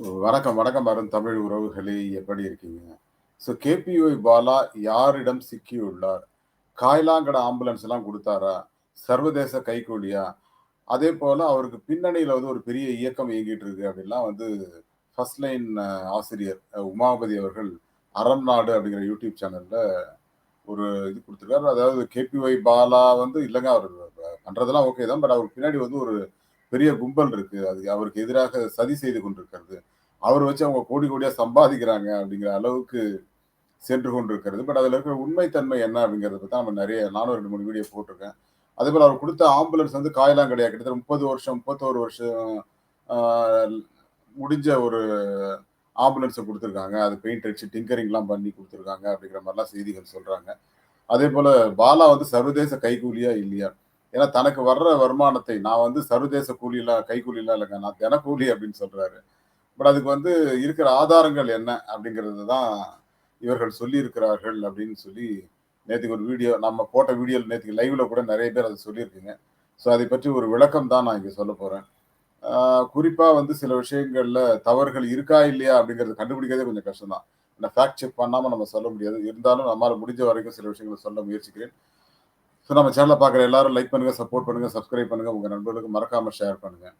வணக்கம், வணக்கம் அருண் தமிழ் உறவுகளே! எப்படி இருக்கீங்க? ஸோ கேபிஒய் பாலா யாரிடம் சிக்கியுள்ளார்? காய்லாங்கட ஆம்புலன்ஸ்லாம் கொடுத்தாரா சர்வதேச கைக்கூடியா அதே போல் அவருக்கு பின்னணியில் வந்து ஒரு பெரிய இயக்கம் இயங்கிட்டு இருக்கு அப்படின்லாம் வந்து ஃபர்ஸ்ட் லைன் ஆசிரியர் உமாபதி அவர்கள் அறம் நாடு அப்படிங்கிற யூடியூப் சேனல்ல ஒரு இது கொடுத்துருக்காரு அதாவது கேபிஒய் பாலா வந்து இல்லைங்க அவர் பண்ணுறதெல்லாம் பண்றதெல்லாம் ஓகே தான். பட் அவருக்கு பின்னாடி வந்து ஒரு பெரிய கும்பல் இருக்கு. அது அவருக்கு எதிராக சதி செய்து கொண்டிருக்கிறது. அவர் வச்சு அவங்க கோடி கோடியா சம்பாதிக்கிறாங்க அப்படிங்கிற அளவுக்கு சென்று கொண்டிருக்கிறது. பட் அதுல இருக்கிற உண்மை தன்மை என்ன அப்படிங்கிறத பத்தி தான் நம்ம நிறைய நானும் 2, 3 வீடியோ போட்டிருக்கேன். அதேபோல அவர் கொடுத்த ஆம்புலன்ஸ் வந்து காயலாங்கடையா கிட்டத்தட்ட 30 வருஷம், 31 வருஷம் முடிஞ்ச ஒரு ஆம்புலன்ஸை கொடுத்துருக்காங்க அது பெயிண்ட் அடிச்சு டிங்கரிங்லாம் பண்ணி கொடுத்துருக்காங்க அப்படிங்கிற மாதிரிலாம் செய்திகள் சொல்றாங்க. அதேபோல பாலா வந்து சர்வதேச கைகூலியா இல்லையா? ஏன்னா தனக்கு வர்ற வருமானத்தை நான் வந்து சர்வதேச கூலிலாம் கைக்கூலிலாம் இல்லைங்க நான் தினக்கூலி அப்படின்னு சொல்றாரு. பட் அதுக்கு வந்து இருக்கிற ஆதாரங்கள் என்ன? அப்படிங்கிறது தான் இவர்கள் சொல்லியிருக்கிறார்கள் அப்படின்னு சொல்லி நேற்றுக்கு ஒரு வீடியோ நம்ம போட்ட வீடியோ நேற்றுக்கு லைவ்ல கூட நிறைய பேர் அதை சொல்லியிருக்கீங்க. ஸோ அதை பற்றி ஒரு விளக்கம் தான் நான் இங்கே சொல்ல போகிறேன் குறிப்பாக வந்து சில விஷயங்களில் தவறுகள் இருக்கா? இல்லையா? அப்படிங்கிறத கண்டுபிடிக்கிறதே கொஞ்சம் கஷ்டம் தான். ஏன்னா ஃபேக்ட் செக் பண்ணாமல் நம்ம சொல்ல முடியாது. இருந்தாலும் நம்மளால் முடிஞ்ச வரைக்கும் சில விஷயங்கள சொல்ல முயற்சிக்கிறேன். ஸோ நம்ம சேனலை பார்க்குற எல்லாரும் லைக் பண்ணுங்கள் சப்போர்ட் பண்ணுங்கள் சப்ஸ்கிரைப் பண்ணுங்கள் உங்கள் நண்பர்களுக்கு மறக்காமல் ஷேர் பண்ணுங்கள்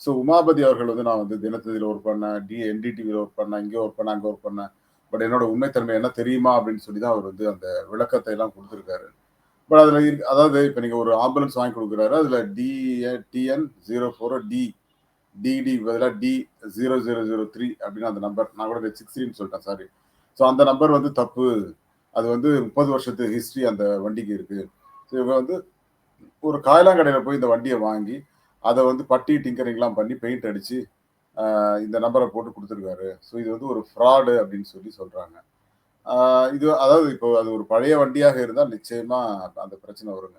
ஸோ உமாபதி அவர்கள் வந்து நான் வந்து தினத்ததியில் ஒர்க் பண்ணேன், டி என்டிடிவியில் ஒர்க் பண்ணேன், இங்கே ஒர்க் பண்ணேன், அங்கே ஒர்க் பண்ணேன். பட் என்னோட உண்மைத்தன்மை என்ன தெரியுமா? அப்படின்னு சொல்லி தான் அவர் வந்து அந்த விளக்கத்தை எல்லாம் கொடுத்துருக்காரு பட் அதில் இருக்கு அதாவது இப்போ நீங்கள் ஒரு ஆம்புலன்ஸ் வாங்கி கொடுக்குறாரு அதில் டி டிஎன் 04 டி டிடி பதிலாக T zero zero zero three அப்படின்னு அந்த நம்பர். நான் கூட 63ன்னு சொல்லிட்டேன் சாரி. ஸோ அந்த நம்பர் வந்து தப்பு. அது வந்து 30 வருஷத்து ஹிஸ்ட்ரி அந்த வண்டிக்கு இருக்குது ஸோ இவங்க வந்து ஒரு காய்லாங்கடையில போய் இந்த வண்டியை வாங்கி, அதை வந்து பட்டி டிங்கரிங்லாம் பண்ணி பெயிண்ட் அடித்து இந்த நம்பரை போட்டு கொடுத்துருக்காரு ஸோ இது வந்து ஒரு ஃப்ராடு அப்படின்னு சொல்லி சொல்கிறாங்க இது அதாவது இப்போ அது ஒரு பழைய வண்டியாக இருந்தால் நிச்சயமாக அந்த பிரச்சனை வருங்க.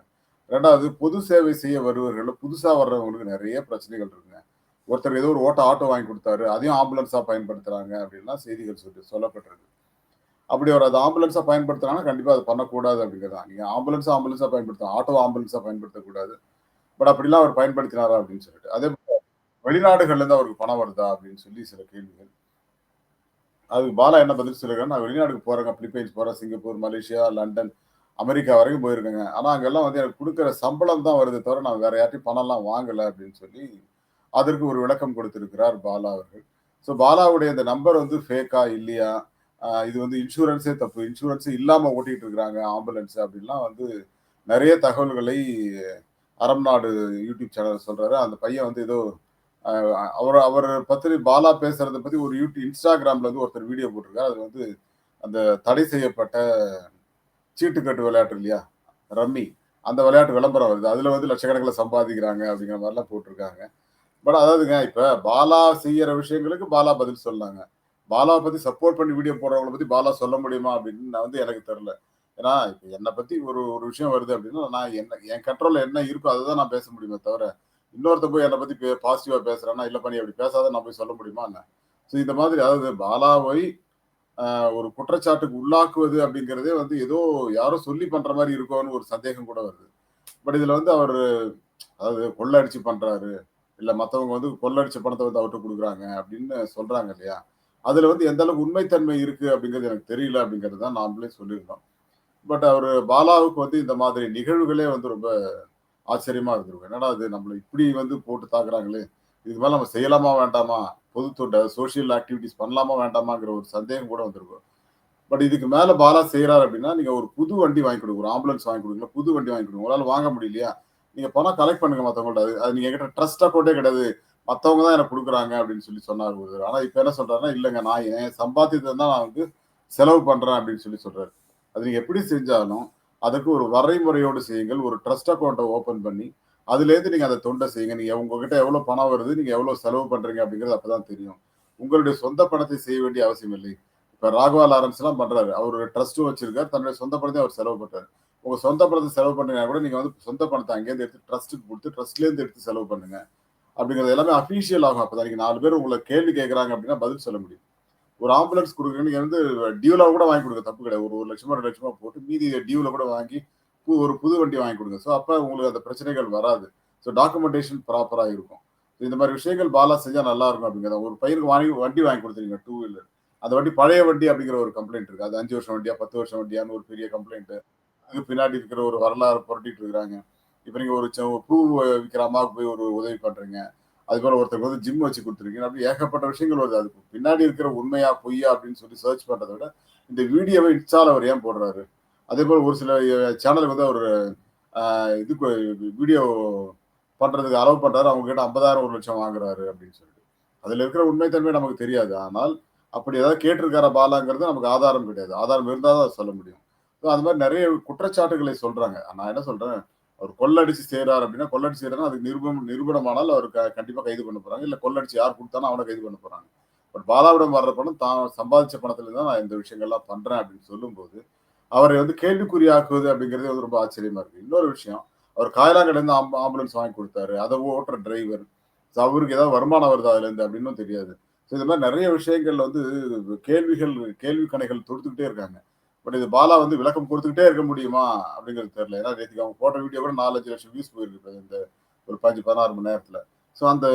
ரெண்டாவது பொது சேவை செய்ய வருபவர்கள்ல புதுசாக வர்றவங்களுக்கு நிறைய பிரச்சனைகள் இருக்குங்க. ஒருத்தர் ஏதோ ஒரு ஓட்ட ஆட்டோ வாங்கி கொடுத்தாரு அதையும் ஆம்புலன்ஸாக பயன்படுத்துகிறாங்க அப்படின்லாம் செய்திகள் சொல்லி சொல்லப்பட்டிருக்கு. அப்படி அவர் அது ஆம்புலன்ஸாக பயன்படுத்துகிறாங்கன்னா கண்டிப்பாக அது பண்ணக்கூடாது அப்படிங்கிறதான் நீங்கள் ஆம்புலன்ஸாக ஆம்புலன்ஸாக பயன்படுத்தலாம். ஆட்டோ ஆம்புலன்ஸாக பயன்படுத்தக்கூடாது. பட் அப்படிலாம் அவர் பயன்படுத்தினாரா அப்படின்னு சொல்லிட்டு. அதேபோல வெளிநாடுகள்ல இருந்து அவருக்கு பணம் வருதா? அப்படின்னு சொல்லி சில கேள்விகள். அதுக்கு பாலா என்ன பதில் சொல்லிருக்காருன்னா, நான் வெளிநாடுக்கு போறேங்க. பிலிப்பைன்ஸ் போறேன், சிங்கப்பூர், மலேசியா, லண்டன், அமெரிக்கா வரைக்கும் போயிருக்கேங்க. ஆனா அங்கெல்லாம் வந்து எனக்கு கொடுக்குற சம்பளம் தான் வருது தவிர, நான் வேற யார்ட்டயும் பணம்லாம் வாங்கல அப்படின்னு சொல்லி, அதற்கு ஒரு விளக்கம் கொடுத்திருக்கிறார் பாலா அவர்கள். ஸோ பாலாவுடைய இந்த நம்பர் வந்து ஃபேக்கா? இல்லையா? இது வந்து இன்சூரன்ஸே தப்பு. இன்சூரன்ஸே இல்லாமல் ஓட்டிகிட்டு இருக்கிறாங்க ஆம்புலன்ஸ் அப்படின்லாம் வந்து நிறைய தகவல்களை அறம் நாடு யூடியூப் சேனல் சொல்றாரு. அந்த பையன் வந்து ஏதோ அவர் அவர் பற்றி பத்தி பாலா பேசுறத பத்தி ஒரு யூடியூப் இன்ஸ்டாகிராம்ல வந்து ஒருத்தர் வீடியோ போட்டிருக்காரு. அது வந்து அந்த தடை செய்யப்பட்ட சீட்டுக்கட்டு விளையாட்டு இல்லையா? ரம்மி. அந்த விளையாட்டு விளம்பரம் வருது. அதுல வந்து லட்சக்கணக்கில் சம்பாதிக்கிறாங்க அப்படிங்கிற மாதிரிலாம் போட்டிருக்காங்க. பட் அதாவதுங்க இப்ப பாலா செய்யற விஷயங்களுக்கு பாலா பதில் சொல்லாங்க பாலாவை பத்தி சப்போர்ட் பண்ணி வீடியோ போடுறவங்கள பத்தி பாலா சொல்ல முடியுமா? அப்படின்னு நான் வந்து எனக்கு தெரியல. ஏன்னா, இப்ப என்னை பத்தி ஒரு ஒரு விஷயம் வருது அப்படின்னா, நான் என்ன என் கண்ட்ரோல்ல என்ன இருக்கோ அதை தான் நான் பேச முடியுமே தவிர, இன்னொருத்த போய் என்னை பத்தி பே பாசிட்டிவா பேசுறான்னா, இல்லப்பா நீ அப்படி பேசாத நான் போய் சொல்ல முடியுமா என்ன? ஸோ இந்த மாதிரி அதாவது பாலாவை ஒரு குற்றச்சாட்டுக்கு உள்ளாக்குவது அப்படிங்கிறதே வந்து ஏதோ யாரோ சொல்லி பண்ற மாதிரி இருக்கோன்னு ஒரு சந்தேகம் கூட வருது. பட் இதுல வந்து அவர் அதாவது கொள்ள அடிச்சு பண்றாரு. இல்ல மத்தவங்க வந்து கொள்ளடிச்ச பணத்தை வந்து அவர்கிட்ட கொடுக்குறாங்க அப்படின்னு சொல்றாங்க இல்லையா? அதுல வந்து எந்த அளவுக்கு உண்மைத்தன்மை இருக்குது இருக்கு அப்படிங்கிறது எனக்கு தெரியல அப்படிங்கிறது தான் நாமளே சொல்லியிருந்தோம். பட் அவர் பாலாவுக்கு வந்து இந்த மாதிரி நிகழ்வுகளே வந்து ரொம்ப ஆச்சரியமா இருந்திருக்கும். என்னடா இது நம்மளை இப்படி வந்து போட்டு தாக்குறாங்களே! இதுக்கு மேலே நம்ம செய்யலாமா? வேண்டாமா? பொது தொண்டை சோசியல் ஆக்டிவிட்டிஸ் பண்ணலாமா? வேண்டாமாங்கிற ஒரு சந்தேகம் கூட வந்திருக்கும். பட் இதுக்கு மேல பாலா செய்றாரு அப்படின்னா, நீங்க ஒரு புது வண்டி வாங்கி கொடுக்குறோம் ஒரு ஆம்புலன்ஸ் வாங்கி குடுங்க. புது வண்டி வாங்கி குடுங்க. உங்களால வாங்க முடியலையா? நீங்க பணம் கலெக்ட் பண்ணுங்க மற்றவங்கள்ட்ட அது அது நீங்க எங்கிட்ட ட்ரஸ்ட் அக்கவுண்டே கிடையாது. மற்றவங்க தான் எனக்கு கொடுக்குறாங்க அப்படின்னு சொல்லி சொன்னார் ஒருத்தர். ஆனால் இப்போ என்ன சொல்றாருன்னா, இல்லைங்க நான் என் சம்பாத்தியத்தை தான் நான் வந்து செலவு பண்றேன் அப்படின்னு சொல்லி சொல்றாரு. அது நீங்க எப்படி செஞ்சாலும், அதுக்கு ஒரு வரைமுறையோடு செய்யுங்கள். ஒரு ட்ரஸ்ட் அக்கௌண்ட்டை ஓப்பன் பண்ணி, அதுலேருந்து நீங்க அதை தொண்டை செய்யுங்க. நீங்க உங்ககிட்ட எவ்வளோ பணம் வருது? நீங்க எவ்வளோ செலவு பண்றீங்க? அப்படிங்கிறது அப்பதான் தெரியும். உங்களுடைய சொந்த பணத்தை செய்ய வேண்டிய அவசியம் இல்லை. இப்ப ராகவா லாரன்ஸ்லாம் பண்றாரு. அவரு ட்ரஸ்ட்டும் வச்சிருக்காரு. தன்னுடைய சொந்த பணத்தையும் அவர் செலவு பண்றாரு. உங்க சொந்த பணத்தை செலவு பண்ணுறீங்கன்னா கூட நீங்க வந்து சொந்த பணத்தை அங்கேருந்து எடுத்து ட்ரஸ்ட்டுக்கு கொடுத்து ட்ரஸ்ட்லேருந்து எடுத்து செலவு பண்ணுங்க. அப்படிங்கிறது எல்லாமே அஃபீஷியல் ஆகும். அப்பதான் நீங்க நாலு பேர் உங்களை கேள்வி கேட்கறாங்க அப்படின்னா பதில் சொல்ல முடியும். ஒரு ஆம்புலன்ஸ் கொடுக்குறேன்னு வந்து டியூவில் கூட வாங்கி கொடுங்க தப்பு கிடையாது. ஒரு 1,00,000 2,00,000 போட்டு மீதி டியூல கூட வாங்கி ஒரு புது வண்டி வாங்கி கொடுங்க ஸோ அப்போ உங்களுக்கு அந்த பிரச்சனைகள் வராது. ஸோ டாக்குமெண்டேஷன் ப்ராப்பராக இருக்கும். இந்த மாதிரி விஷயங்கள் பாலா செஞ்சால் நல்லா இருக்கும் அப்படிங்கிறத ஒரு பயிருக்கு வாங்கி வண்டி வாங்கி கொடுத்துருங்க டூ வீலர் அந்த வண்டி பழைய வண்டி அப்படிங்கிற ஒரு கம்ப்ளைண்ட் இருக்கு அது அஞ்சு வருஷம் வண்டியா பத்து வருஷம் வண்டியான்னு ஒரு பெரிய கம்ப்ளைண்ட் அதுக்கு பின்னாடி இருக்கிற ஒரு வரலாறு புரட்டிட்டு இருக்கிறாங்க இப்போ நீங்கள் ஒரு ச- பூ விற்கிற அம்மாவுக்கு போய் ஒரு உதவி பண்ணுறீங்க அது போல ஒருத்தருக்கு வந்து ஜிம் வச்சு கொடுத்துருக்கீங்க. அப்படி ஏகப்பட்ட விஷயங்கள் வருது. அதுக்கு பின்னாடி இருக்கிற உண்மையா பொய்யா அப்படின்னு சொல்லி சர்ச் பண்றதை விட இந்த வீடியோவை இன்ஸ்டால அவர் ஏன் போடுறாரு? அதே போல ஒரு சில சேனலுக்கு வந்து அவர் இதுக்கு வீடியோ பண்றதுக்கு அலோவ் பண்றாரு. அவங்க கிட்ட ஐம்பதாயிரம் ஒரு லட்சம் வாங்குறாரு அப்படின்னு சொல்லிட்டு. அதுல இருக்கிற உண்மைத்தன்மை நமக்கு தெரியாது. ஆனால் அப்படி ஏதாவது கேட்டிருக்கார பாலாங்கிறது நமக்கு ஆதாரம் கிடையாது. ஆதாரம் இருந்தால் தான் சொல்ல முடியும். அது மாதிரி நிறைய குற்றச்சாட்டுகளை சொல்றாங்க. நான் என்ன சொல்றேன்? அவர் கொள்ளடிச்சு செய்றாரு அப்படின்னா கொள்ளடிச்சு செய்யறாரு அதுக்கு நிரூபம் நிரூபணமானால் அவர் க- கண்டிப்பா கைது பண்ண போறாங்க. இல்ல கொள்ளடிச்சு யார் கொடுத்தானோ அவனை கைது பண்ண போறாங்க. பட் பாலாவிடம் வர்ற பணம் தான் சம்பாதிச்ச பணத்துல தான் நான் இந்த விஷயங்கள்லாம் பண்றேன் அப்படின்னு சொல்லும்போது அவரை வந்து கேள்விக்குறியாக்குவது அப்படிங்கிறதே வந்து ரொம்ப ஆச்சரியமா இருக்கு. இன்னொரு விஷயம் அவர் காயலாங்கடையில ஆம் ஆம்புலன்ஸ் வாங்கி கொடுத்தாரு. அதை ஓட்டுற டிரைவர் அவருக்கு ஏதாவது வருமானம் வருதா அதுல இருந்து அப்படின்னும் தெரியாது. ஸோ இந்த மாதிரி நிறைய விஷயங்கள்ல வந்து கேள்விகள் கேள்வி கணைகள் தொடுத்துக்கிட்டே இருக்காங்க. பட் இது பாலா வந்து விளக்கம் கொடுத்துக்கிட்டே இருக்க முடியுமா? அப்படிங்கிறது தெரியல. ஏன்னா நேற்றுக்கு அவங்க போட்ட வீடியோ கூட நாலஞ்சு லட்சம் வியூஸ் போயிருக்கு இந்த ஒரு பஞ்சு பதினாறு மணி நேரத்தில். ஸோ அந்த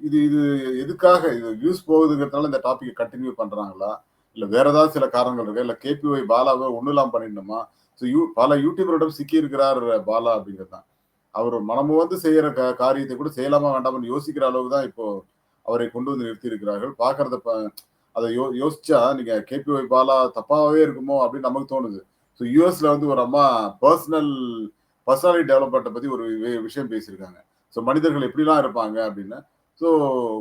இது இது எதுக்காக இது வியூஸ் போகுதுங்கிறதுனால இந்த டாப்பிக்கை கண்டினியூ பண்ணுறாங்களா இல்லை வேற ஏதாவது சில காரணங்கள் இருக்கு? இல்லை கேபிஒய் பாலாவை ஒன்றும் பண்ணிடணுமா? ஸோ யூ பல யூடியூபரிடம் சிக்கி இருக்கிறார் பாலா அப்படிங்கிறது தான். அவர் மனமு வந்து செய்கிற க காரியத்தை கூட செய்யலாமா வேண்டாம்னு யோசிக்கிற அளவுக்கு தான் இப்போ அவரை கொண்டு வந்து நிறுத்தி இருக்கிறார்கள். பார்க்கறத ப- அதை யோ யோசிச்சா நீங்க கேபிஒய் பாலா தப்பாவே இருக்குமோ அப்படின்னு நமக்கு தோணுது. ஸோ யூஎஸ்ல வந்து ஒரு அம்மா பர்சனல் பர்சனாலிட்டி டெவலப்மெண்ட்டை பத்தி ஒரு விஷயம் பேசியிருக்காங்க. ஸோ மனிதர்கள் எப்படிலாம் இருப்பாங்க அப்படின்னு? ஸோ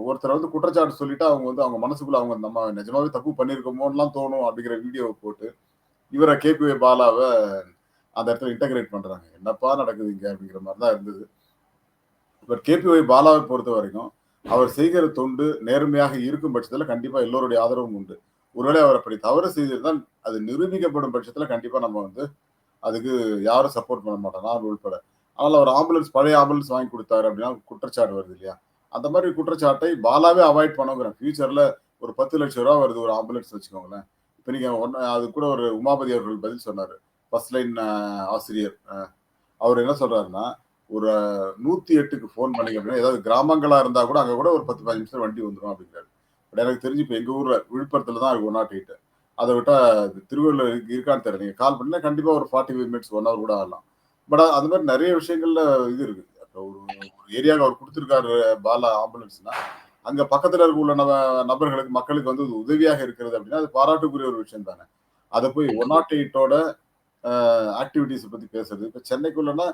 ஒருத்தர் வந்து குற்றச்சாட்டு சொல்லிட்டு அவங்க வந்து அவங்க மனசுக்குள்ள அவங்க நம்ம நிஜமாவே தப்பு பண்ணியிருக்கோமோலாம் தோணும் அப்படிங்கிற வீடியோவை போட்டு இவரை கேபிஒய் பாலாவை அந்த இடத்துல இன்டகிரேட் பண்றாங்க. என்னப்பா நடக்குது இங்க அப்படிங்கிற மாதிரி தான் இருந்தது. பட் கேபிஒய் பாலாவை பொறுத்த வரைக்கும் அவர் செய்கிற தொண்டு நேர்மையாக இருக்கும் பட்சத்துல கண்டிப்பா எல்லோருடைய ஆதரவும் உண்டு. ஒருவேளை அவர் அப்படி தவறு செய்திருந்தால் அது நிரூபிக்கப்படும் பட்சத்துல கண்டிப்பா நம்ம வந்து அதுக்கு யாரும் சப்போர்ட் பண்ண மாட்டோம். நான் உள்பட. ஆனால் அவர் ஆம்புலன்ஸ் பழைய ஆம்புலன்ஸ் வாங்கி கொடுத்தாரு அப்படின்னா குற்றச்சாட்டு வருது இல்லையா? அந்த மாதிரி குற்றச்சாட்டை பாலாவே அவாய்ட் பண்ணுங்கிறேன் ஃபியூச்சர்ல ஒரு பத்து லட்சம் ரூபா வருது ஒரு ஆம்புலன்ஸ் வச்சுக்கோங்களேன். இப்போ நீங்க ஒன்னு அது கூட ஒரு உமாபதி அவர்கள் பதில் சொன்னாரு. ஃபர்ஸ்ட் லைன் ஆசிரியர். அவர் என்ன சொல்றாருன்னா ஒரு நூத்தி எட்டுக்கு ஃபோன் பண்ணீங்க அப்படின்னா ஏதாவது கிராமங்களா இருந்தா கூட அங்க கூட ஒரு பத்து பதினஞ்சு நிமிஷம் வண்டி வந்துடும் அப்படிங்கிறாரு. பட் எனக்கு தெரிஞ்சு இப்போ எங்க ஊர்ல விழுப்புரத்துல தான் இருக்கு ஒன் நாட் எயிட் அதை விட்டா திருவள்ளூர் இருக்கு- இருக்கான்னு தெரியல. நீங்க கால் பண்ணா கண்டிப்பா ஒரு forty five minutes one hour கூட ஆகலாம். பட் அது மாதிரி நிறைய விஷயங்கள்ல இது இருக்கு. ஒரு ஒரு ஏரியாவுக்கு அவர் கொடுத்துருக்காரு பாலா ஆம்புலன்ஸ்னா அங்க பக்கத்துல இருக்க உள்ள நப- நபர்களுக்கு மக்களுக்கு வந்து உதவியாக இருக்கிறது அப்படின்னா அது பாராட்டுக்குரிய ஒரு விஷயம் தானே. அதை போய் ஒன் நாட் எயிட்டோட ஆக்டிவிட்டிஸ் பத்தி பேசுறது. இப்போ சென்னைக்குள்ளனா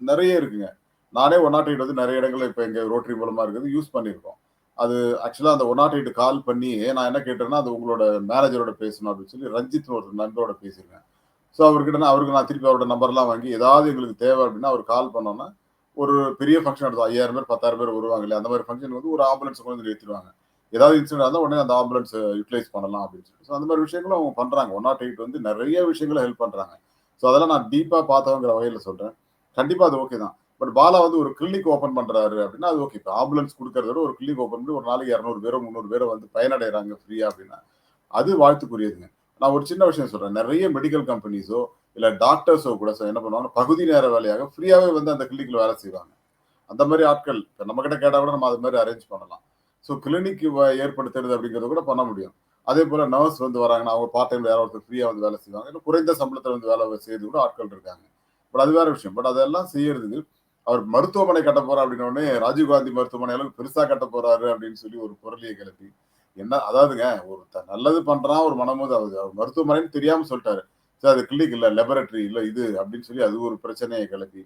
நிறைய இருக்குங்க. நானே ஒன் நாட் எயிட் வந்து நிறைய இடங்கள்ல இப்போ எங்கள் ரோட்டரி மூலமாக இருக்குது யூஸ் பண்ணியிருக்கோம். அது ஆக்சுவலாக அந்த ஒன் நாட் எயிட் கால் பண்ணி நான் என்ன கேட்டேன்னா அது உங்களோட மேனேஜரோட பேசணும் அப்படின்னு சொல்லி ரஞ்சித் ஒரு நண்பரோட பேசியிருக்கேன். ஸோ அவர்கிட்ட நான் அவருக்கு நான் திருப்பி அவரோட நம்பர்லாம் வாங்கி ஏதாவது எங்களுக்கு தேவை அப்படின்னா அவர் கால் பண்ணோன்னா ஒரு பெரிய ஃபங்க்ஷன் எடுத்தோம் ஐயாயிரம் பேர் பத்தாயிரம் பேர் வருவாங்க இல்லையா? அந்த மாதிரி ஃபங்க்ஷன் வந்து ஒரு ஆம்புலன்ஸ் கொண்டு வந்து நிறுத்திடுவாங்க. ஏதாவது இன்சிடென்ட் இருந்தால் உடனே அந்த ஆம்புலன்ஸ் யூட்டிலைஸ் பண்ணலாம் அப்படின்னு சொல்லி. ஸோ அந்த மாதிரி விஷயங்களும் அவங்க பண்ணுறாங்க ஒன் நாட் oh எயிட் வந்து நிறைய விஷயங்களை ஹெல்ப் பண்ணுறாங்க ஸோ அதெல்லாம் நான் டீப்பாக பார்த்தவங்கிற வகையில் சொல்கிறேன் கண்டிப்பா அது ஓகே தான். பட் பாலா வந்து ஒரு கிளினிக் ஓபன் பண்றாரு அப்படின்னா அது ஓகே இப்போ ஆம்புலன்ஸ் கொடுக்கறத விட ஒரு கிளினிக் ஓபன் பண்ணி ஒரு நாளைக்கு இரநூறு பேரோ முந்நூறு பேரோ வந்து பயனடைறாங்க ஃப்ரீயா அப்படின்னா அது வாழ்த்துக்குரியதுங்க. நான் ஒரு சின்ன விஷயம் சொல்றேன். நிறைய மெடிக்கல் கம்பெனிஸோ இல்ல டாக்டர்ஸோ கூட என்ன பண்ணுவாங்க பகுதி நேர வேலையாக ஃப்ரீயாவே வந்து அந்த கிளினிக்ல வேலை செய்வாங்க. அந்த மாதிரி ஆட்கள் இப்போ நம்ம கிட்ட கூட நம்ம அது மாதிரி அரேஞ்ச் பண்ணலாம். ஸோ கிளினிக் ஏற்படுத்துறது அப்படிங்கிறத கூட பண்ண முடியும். அதே போல நர்ஸ் வந்து வராங்கன்னா அவங்க பார்ட் டைம்ல யாரோ ஒருத்தர் ஃப்ரீயா வந்து வேலை செய்வாங்க. இல்லை குறைந்த சம்பளத்தில் வந்து வேலை செய்து கூட ஆட்கள் இருக்காங்க. பட் அது வேற விஷயம். பட் அதெல்லாம் செய்யறதுக்கு அவர் மருத்துவமனை கட்ட போறா அப்படின்னோடனே ராஜீவ்காந்தி மருத்துவமனை அளவுக்கு பெருசா கட்ட போறாரு அப்படின்னு சொல்லி ஒரு பொருளியை கிளப்பி என்ன அதாவதுங்க ஒரு த- நல்லது பண்றான் ஒரு மனமோது அவர் மருத்துவமனைன்னு தெரியாம சொல்லிட்டாரு. சரி அது கிளினிக் இல்லை லெபரட்டரி இல்லை இது அப்படின்னு சொல்லி அது ஒரு பிரச்சனையை கிளப்பி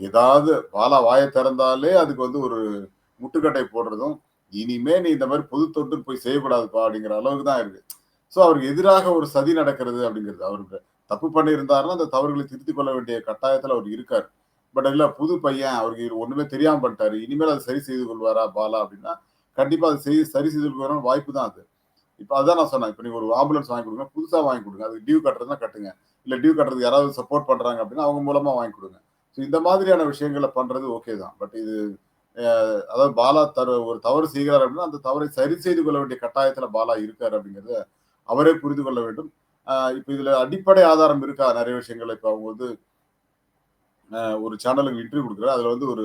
ஏதாவது பாலா வாயை திறந்தாலே அதுக்கு வந்து ஒரு முட்டுக்கட்டை போடுறதும் இனிமே நீ இந்த மாதிரி பொது தொண்டு போய் செய்யக்கூடாதுப்பா அப்படிங்கிற அளவுக்கு தான் இருக்கு. ஸோ அவருக்கு எதிராக ஒரு சதி நடக்கிறது அப்படிங்கிறது அவருக்கு தப்பு பண்ணியிருந்தாருன்னா அந்த தவறுகளை திருத்திக் கொள்ள வேண்டிய கட்டாயத்தில் அவர் இருக்கார். பட் இல்லை புது பையன் அவருக்கு ஒன்றுமே தெரியாமல் பண்ணிட்டாரு. இனிமேல் அதை சரி செய்து கொள்வாரா பாலா அப்படின்னா கண்டிப்பாக அதை செய் சரி செய்து கொள்வாரான வாய்ப்பு தான் அது. இப்போ அதான் நான் சொன்னேன். இப்போ நீங்கள் ஒரு ஆம்புலன்ஸ் வாங்கி கொடுங்க புதுசாக வாங்கி கொடுங்க. அது டியூ கட்டுறதுனா கட்டுங்க. இல்லை டியூ கட்டுறதுக்கு யாராவது சப்போர்ட் பண்ணுறாங்க அப்படின்னா அவங்க மூலமாக வாங்கி கொடுங்க. ஸோ இந்த மாதிரியான விஷயங்களை பண்ணுறது ஓகே தான். பட் இது அதாவது பாலா தர ஒரு தவறு செய்கிறார் அப்படின்னா அந்த தவறை சரி செய்து கொள்ள வேண்டிய கட்டாயத்தில் பாலா இருக்கார் அப்படிங்கிறத அவரே புரிந்து கொள்ள வேண்டும். இப்ப இதுல அடிப்படை ஆதாரம் இருக்கா? நிறைய விஷயங்கள். இப்ப அவங்க வந்து ஒரு சேனலுக்கு இன்டர்வியூ கொடுக்குறாரு. அதுல வந்து ஒரு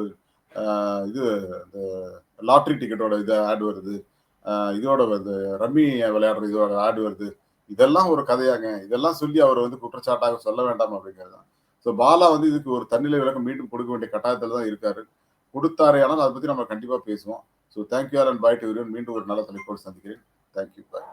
இது இந்த லாட்ரி டிக்கெட்டோட இது ஆட் வருது. இதோட வருது ரம்மி விளையாடுற இதோட ஆட் வருது. இதெல்லாம் ஒரு கதையாங்க. இதெல்லாம் சொல்லி அவர் வந்து குற்றச்சாட்டாக சொல்ல வேண்டாம் அப்படிங்கிறது தான். ஸோ பாலா வந்து இதுக்கு ஒரு தன்னிலை விளக்கம் மீண்டும் கொடுக்க வேண்டிய கட்டாயத்தில் தான் இருக்காரு. கொடுத்தாரே ஆனால் அதை பற்றி நம்ம கண்டிப்பாக பேசுவோம். So thank you all and bye to மீண்டும் ஒரு நல்ல தலைப்போடு சந்திக்கிறேன். Thank you bye